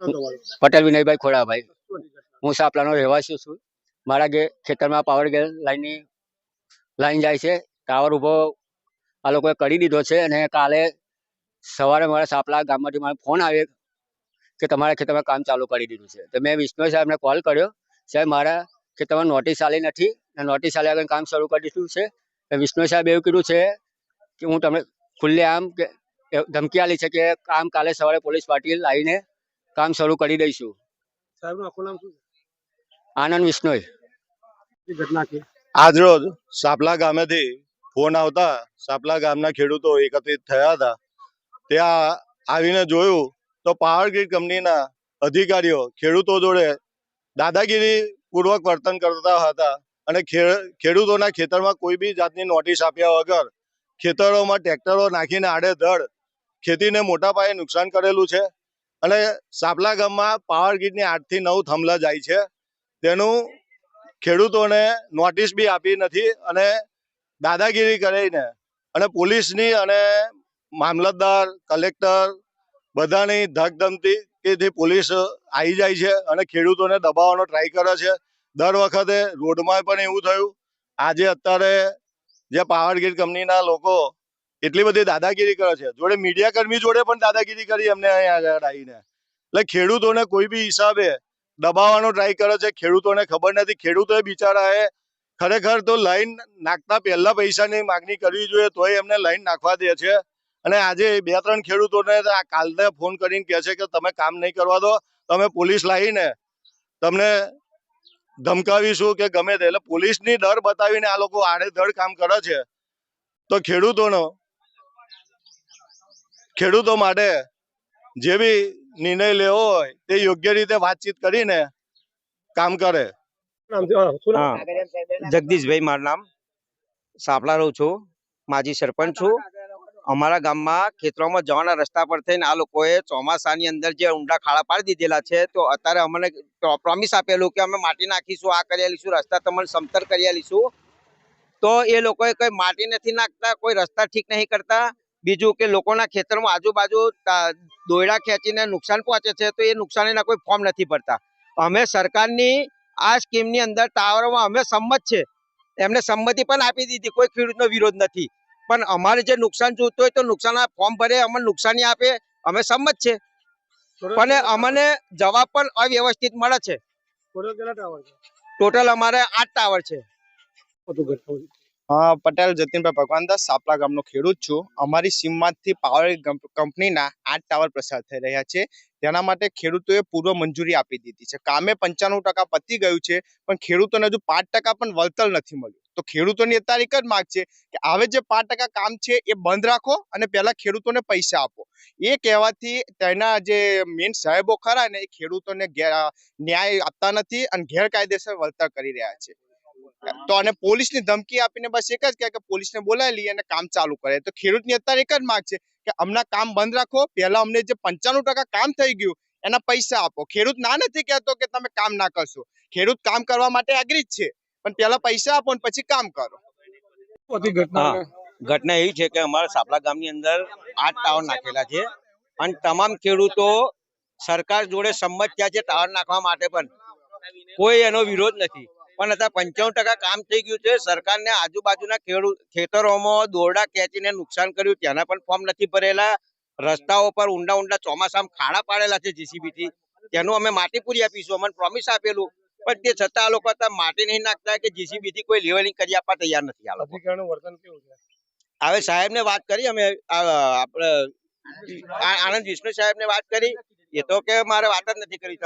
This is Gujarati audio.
પટેલ વિનયભાઈ ખોડાભાઈ. હું સાપલાનો રહેવાસી છું. મારા ઘે, ખેતરમાં પાવર લાઈનની લાઈન જાય છે. ટાવર ઊભો આ લોકોએ કરી દીધો છે અને કાલે સવારે મારા સાપલા ગામમાંથી મારે ફોન આવ્યો કે તમારા ખેતરમાં કામ ચાલુ કરી દીધું છે. તો મેં વિષ્ણુ સાહેબને કોલ કર્યો. સાહેબ, મારા ખેતરમાં નોટિસ આલી નથી અને નોટિસ આલે આગળ કામ શરૂ કરી દીધું છે. વિષ્ણુ સાહેબ એવું કીધું છે કે હું તમને ખુલ્લે આમ કે, ધમકી આલી છે કે કામ કાલે સવારે પોલીસ પાર્ટી લાવીને કામ શરૂ કરી દઈશું. સાહેબનું આખું નામ શું આનંદ વિષ્ણોય છે ઘટના છે? આજરોજ સાપલા ગામેથી ફોન આવતા સાપલા ગામના ખેડૂતો એકત્રિત થયા હતા. ત્યાં આવીને જોયું તો પાવર ગ્રીડ કંપનીના અધિકારીઓ ખેડૂતો જોડે દાદાગીરી પૂર્વક વર્તન કરતા હતા અને ખેડૂતોના ખેતરમાં કોઈ બી જાતની નોટિસ આપ્યા વગર ખેતરોમાં ટ્રેક્ટરો નાખીને આડે ધડ ખેતીને મોટા પાયે નુકસાન કરેલું છે. અને સાપલા ગામમાં પાવર ગ્રીડની આઠથી નવ થંભલા જાય છે. તેનું ખેડૂતોને નોટિસ બી આપી નથી અને દાદાગીરી કરીને અને પોલીસની અને મામલતદાર કલેક્ટર બધાની ધકધમતી થી પોલીસ આવી જાય છે અને ખેડૂતોને દબાવવાનો ટ્રાય કરે છે. દર વખતે રોડમાં પણ એવું થયું. આજે અત્યારે જે પાવર ગ્રીડ કંપનીના લોકો એટલી બધી દાદાગીરી કરે છે. જોડે મીડિયા કર્મી જોડે પણ દાદાગીરી કરી એમને અહીંયા આગળ આવીને. એટલે ખેડૂતોને કોઈ બી હિસાબે દબાવવાનો ટ્રાય કરે છે. ખેડૂતોને ખબર નથી. ખેડૂતોએ બિચારાએ ખરેખર તો લાઈન નાખતા પહેલા પૈસાની માગણી કરવી જોઈએ, તોય એમને લાઈન નાખવા દે છે. અને આજે બે ત્રણ ખેડૂતોને તો આ કાલે ફોન કરીને કહે છે કે તમે કામ નહીં કરવા દો, તમે પોલીસ લાવીને તમને ધમકાવીશું કે ગમે તે. એટલે પોલીસની ડર બતાવીને આ લોકો આડેધડ કામ કરે છે. તો ખેડૂતોનો ખેડૂતો માટે જે બી નિર્ણય લેવો હોય તે યોગ્ય રીતે વાતચીત કરીને કામ કરે. જગદીશભાઈ મારું નામ સાપલા રહું છું. માજી સરપંચ છું. અમારા ગામમાં ખેતરોમાં જવાના રસ્તા પર થઈને આ લોકોએ ચોમાસાની અંદર જે ઊંડા ખાડા પાડી દીધેલા છે તો અત્યારે અમને પ્રોમિસ આપેલું કે અમે માટી નાખીશું આ કરી આલીશું રસ્તા તમને સમતર કરી આલીશું. તો એ લોકોએ કઈ માટી નથી નાખતા કોઈ રસ્તા ઠીક નહીં કરતા. બીજું કે લોકોના ખેતરમાં આજુબાજુ દોયડા ખેંચીને નુકસાન પહોંચે છે તો એ નુકસાનીના કોઈ ફોર્મ નથી ભરતા અમે સરકારની આ સ્કીમની અંદર ટાવરોમાં અમે સંમત છે. એમને સંમતિ પણ આપી દીધી કોઈ ખેડૂતનો વિરોધ નથી. પણ અમારે જે નુકસાન જોતું હોય તો નુકસાનના ફોર્મ ભરે અમને નુકસાની આપે અમે સંમત છે. પણ અમને જવાબ પણ અવ્યવસ્થિત મળે છે. ટોટલ અમારે આઠ ટાવર છે. પટેલ જતીનભાઈ ભગવાનદાસ સાપલા ગામનો ખેડૂત છું. અમારી સીમમાંથી પાવર કંપનીના આઠ ટાવર પસાર થઈ રહ્યા છે. તેના માટે ખેડૂતોએ પૂર્વ મંજૂરી આપી દીધી છે. કામે પંચાણું ટકા પતી ગયું છે, પણ ખેડૂતોને હજુ પાંચ ટકા પણ વળતર નથી મળ્યું. તો ખેડૂતોની અત્યારે એક જ માગ છે કે હવે જે પાંચ ટકા કામ છે એ બંધ રાખો અને પહેલા ખેડૂતોને પૈસા આપો. એ કહેવાથી તેના જે મેન સાહેબો ખરા ને એ ખેડૂતોને ન્યાય આપતા નથી અને ગેરકાયદેસર વળતર કરી રહ્યા છે. તો અને પોલીસની ધમકી આપીને બસ એક જ કહે કે પોલીસને બોલાવી લઈએ અને કામ ચાલુ કરે. તો ખેડૂતની અત્યારે એક જ માંગ છે કે હમણાં કામ બંધ રાખો પહેલા અમને જે પંચાણું કામ થઈ ગયું એના પૈસા આપો. ખેડૂત ના નથી કહેતો કે તમે કામ ના કરશો. ખેડૂત કામ કરવા માટે એગ્રી જ છે પણ પહેલા પૈસા આપો ને પછી કામ કરો. ઘટના એવી છે કે અમારા સાપલા ગામની અંદર આઠ ટાવર નાખેલા છે અને તમામ ખેડૂતો સરકાર જોડે સંમત થયા છે ટાવર નાખવા માટે પણ. કોઈ એનો વિરોધ નથી. પણ અત્યારે પંચાવન ટકા કામ થઈ ગયું છે. સરકારને આજુબાજુના ખેડૂત ખેતરોમાં દોરડા ખેંચીને નુકસાન કર્યું. તેના પણ ફોર્મ નથી ભરેલા. રસ્તાઓ પર ઊંડા ઊંડા ચોમાસામાં ખાડા પાડેલા છે જીસીબીથી તેનું અમે માટી પૂરી આપીશું અમને પ્રોમિસ આપેલું. પણ તે છતાં આ લોકો માટી નહીં નાખતા કે જીસીબી થી કોઈ લેવલિંગ કરી આપવા તૈયાર નથી આ લોકો. વર્તન કેવું છે? હવે સાહેબ ને વાત કરી અમે આપણે આ- આનંદ વિષ્ણુ સાહેબ ને વાત કરી. એ તો કે મારે વાત જ નથી કરી